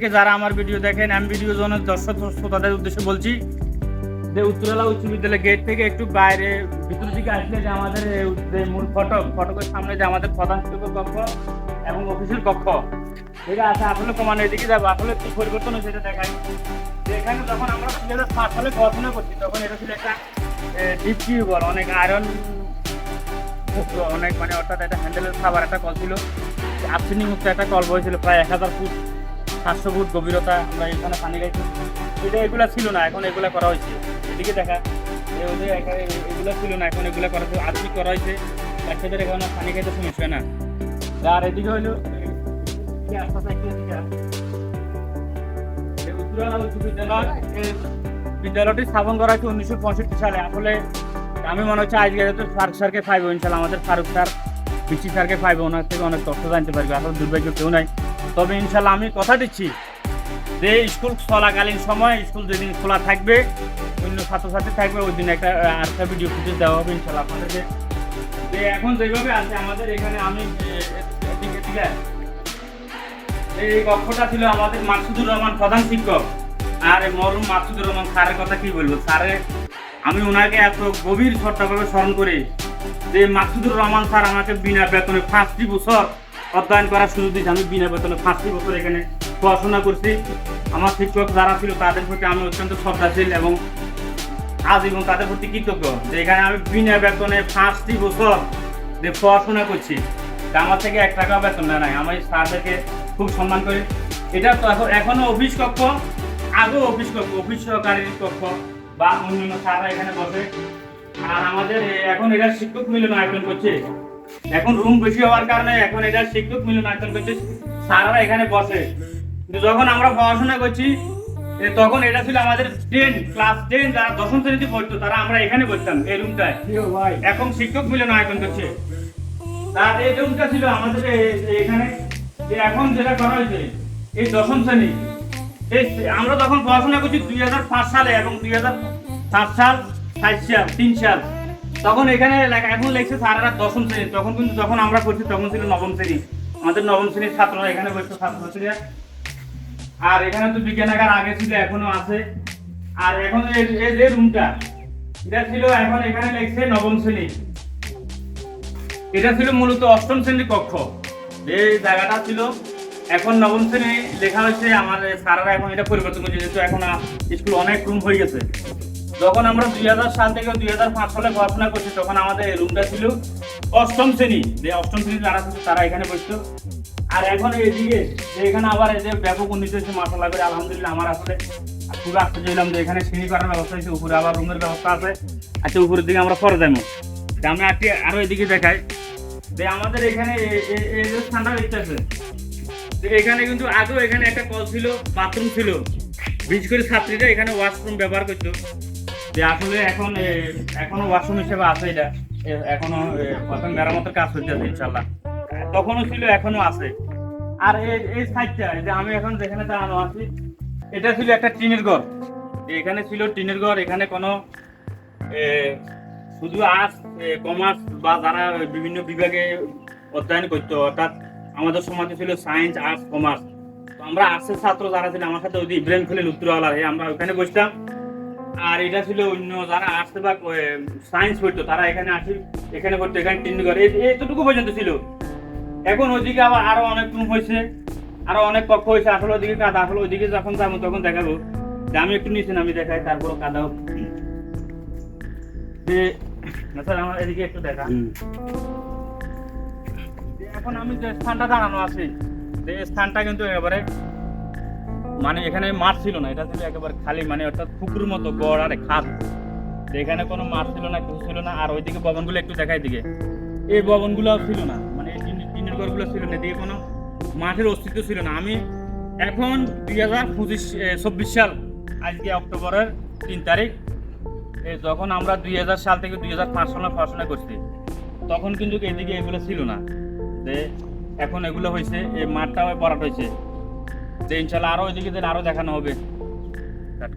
থেকে যারা আমার ভিডিও দেখেন, আমি ভিডিও জন্য দর্শক শ্রোতাদের উদ্দেশ্যে বলছি যে উত্তরলা উচ্চ বিদ্যালয় গেট থেকে একটু বাইরে ভিতর দিকে আসলে যে আমাদের যে মূল ফটক, ফটকের সামনে যে আমাদের প্রধান শিক্ষক কক্ষ এবং অফিসের কক্ষ, এটা আছে আসলে কমানো এদিকে যাব। আসলে কি পরিবর্তন হয়েছে এটা দেখাই। এখানে যখন আমরা দুই হাজার সাত সালে পড়াশোনা করছি, তখন এটা ছিল একটা ডিপ টিউবওয়েল অনেক আয়রন অনেক মানে অর্থাৎ একটা হ্যান্ডেলের খাবার, একটা কল ছিল। আর্সেনি মুক্ত একটা কল বয়েছিল প্রায় এক হাজার ফুট। সাতশো ফুট গভীরতা আমরা এখানে পানি গাইছি এটা এগুলা ছিল না, এখন এগুলা করা হয়েছে। এদিকে দেখা এগুলো ছিল না, এখন এগুলা করা হয়েছে, আধুনিক করা হয়েছে। বাচ্চাদের এখন পানি খাইতে সমস্যা না। আর এদিকে হইল কি বিদ্যালয়টি স্থাপন করা হয়েছে উনিশশো পঁয়ষট্টি সালে। আসলে আমি মনে হচ্ছে আজকে তো ফারুক স্যারকে পাইবো ইনশাল্লাহ, আমাদের ফারুক স্যার, বিচি স্যারকে পাইবো, ওনার থেকে অনেক তথ্য জানতে পারবে। আসলে দুর্ভাগ্য কেউ নাই। তবে ইনশাল্লাহ আমি কথা দিচ্ছি যে স্কুল চলাকালীন সময় স্কুল যেদিন খোলা থাকবে, অন্য ছাত্রছাত্রী থাকবে, ওই দিন একটা আরেকটা ভিডিও ফুটেজ দেওয়া হবে ইনশাল্লাহ আপনাদেরকে। যে এখন যেভাবে আছে, আমাদের এখানে আমি এই কক্ষটা ছিল আমাদের মাকসুদুর রহমান প্রধান শিক্ষক। আর মরুম মাকসুদুর রহমান স্যারের কথা কি বলব? স্যারে, আমি ওনাকে এত গভীর শ্রদ্ধাভাবে স্মরণ করি যে মাকসুদুর রহমান স্যার আমাকে বিনা বেতনে পাঁচটি বছর অধ্যয়ন করার সুযোগ দিয়েছে। আমি বিনা বেতনে পাঁচটি বছর এখানে পড়াশোনা করছি। আমার শিক্ষক যারা ছিল তাদের প্রতি আমি অত্যন্ত শ্রদ্ধাশীল এবং আজীবন তাদের প্রতি কৃতজ্ঞ যে এখানে আমি বিনা বেতনে পাঁচটি বছর যে পড়াশোনা করছি আমার থেকে এক টাকা বেতন নেয় নাই। আমি স্যারদেরকে খুব সম্মান করি। এটা তো এখন এখনও অফিস কক্ষ, আগেও অফিস কক্ষ, অফিস সহকারীর কক্ষ বা অন্যান্য স্যাররা এখানে বসে। আর আমাদের এখন এটা শিক্ষক মিলন আয়োজন করছে। এখন রুম বেশি হওয়ার কারণে এখন এটা শিক্ষক মিলন আয়োজন করছে। স্যাররা এখানে বসে। কিন্তু যখন আমরা পড়াশোনা করছি তখন এটা ছিল আমাদের টেন ক্লাস টেন যারা দশম শ্রেণীতে পড়তো তারা আমরা এখানে বসতাম এই রুমটায় এখন শিক্ষক মিলন আয়োজন করছে। তার এই রুমটা ছিল আমাদের এখানে। যে এখন যেটা করা হয়েছে এই দশম শ্রেণি। এই আমরা তখন পড়াশোনা করছি দুই হাজার পাঁচ সালে এবং দুই হাজার সাত সাল সাত সাল তিন সাল। তখন এখানে এখন লেখছে সারারা দশম শ্রেণি। তখন কিন্তু যখন আমরা করছি তখন ছিল নবম শ্রেণি। আমাদের নবম শ্রেণির ছাত্ররা এখানে বসতো ছাত্রছাত্রীরা। আর এখানে তো বিজ্ঞানাগার আগে ছিল, এখনও আছে। আর এখন এই যে রুমটা, এটা ছিল এখন এখানে লেখছে নবম শ্রেণি। এটা ছিল মূলত অষ্টম শ্রেণির কক্ষ। এই জায়গাটা ছিল, এখন নবম শ্রেণি লেখা হয়েছে, আমাদের সারারা এখন এটা পরিবর্তন করছে, যেহেতু এখন স্কুল অনেক রুম হয়ে গেছে। যখন আমরা দুই হাজার সাল থেকে দুই হাজার পাঁচ সালে পড়াশোনা করছি, তখন আমাদের রুমটা ছিল অষ্টম শ্রেণি। যে অষ্টম শ্রেণি যারা ছিল, তারা এখানে বসতো। আর এখন এইদিকে যে এখানে আবার এই যে ব্যাপক উন্নীত হয়েছে মাসাল্লাহ করে, আলহামদুলিল্লাহ আমার আসলে খুব আশ্চর্য হলাম যে এখানে সিঁড়ি করার ব্যবস্থা হয়েছে, উপরে আবার রুমের ব্যবস্থা আছে। আচ্ছা উপরের দিকে আমরা পরে যাব আমি আজকে আরও এদিকে দেখাই। যে আমাদের এখানে এই যে আছে যে এখানে কিন্তু আগেও এখানে একটা কল ছিল, বাথরুম ছিল। বিশেষ করে ছাত্রীরা এখানে ওয়াশরুম ব্যবহার করতো। যে আসলে এখন এখনও ওয়াশরুম হিসেবে আছে এটা। এখনও এখন মেরামতের কাজ হচ্ছে ইনশাল্লাহ তখনও ছিল, এখনও আছে। আর এই সাইডটা যে আমি এখন যেখানে দাঁড়ানো আছি, এটা ছিল একটা টিনের ঘর। এখানে ছিল টিনের ঘর, এখানে কোনো শুধু আর্টস কমার্স বা যারা বিভিন্ন বিভাগে অধ্যয়ন করতো, অর্থাৎ আমাদের সমাজে ছিল সায়েন্স আর্টস কমার্স তো আমরা আর্টসের ছাত্র যারা ছিল, আমার সাথে ওই যে ইব্রাহিম খলিল উত্তরওয়ালা আমরা ওখানে বসতাম। আর এটা ছিল অন্য যারা আর্টস বা সায়েন্স পড়তো তারা এখানে আসি এখানে পড়তো এখানে ঘর এই- এইটুকু পর্যন্ত ছিল। এখন ওইদিকে আবার আরও অনেক রুম হয়েছে আরও অনেক কক্ষ হয়েছে আসলে ওইদিকে কাদা আসলে ওইদিকে যখন যাব তখন দেখাবো। যে আমি একটু নিচে নামি দেখাই তারপর কাদা স্যার আমার এদিকে একটু দেখা। এখন আমি যে স্থানটা দাঁড়ানো আছি যে স্থানটা কিন্তু একেবারে মানে এখানে মাঠ ছিল না, এটা ছিল একেবারে খালি মানে অর্থাৎ পুকুরের মতো গড় আর খাদ তো এখানে কোনো মাঠ ছিল না, কিছু ছিল না, আর ওইদিকে ভবনগুলো একটু দেখাই দিকে। এই ভবনগুলো ছিল না মানে এই টিন- টিনের ঘরগুলো ছিল না, এদিকে কোনো মাঠের অস্তিত্ব ছিল না। আমি এখন দুই হাজার পঁচিশ চব্বিশ সাল, আজকে অক্টোবরের তিন তারিখ যখন আমরা দুই হাজার সাল থেকে দুই হাজার পাঁচ সালে পড়াশোনা করছি, তখন কিন্তু এদিকে এগুলো ছিল না। যে এখন এগুলো হয়েছে, এই মাঠটাও পড়াট হয়েছে। যে ইনশাল্লাহ আরও ওইদিকে দিন আরও দেখানো হবে কাঠ।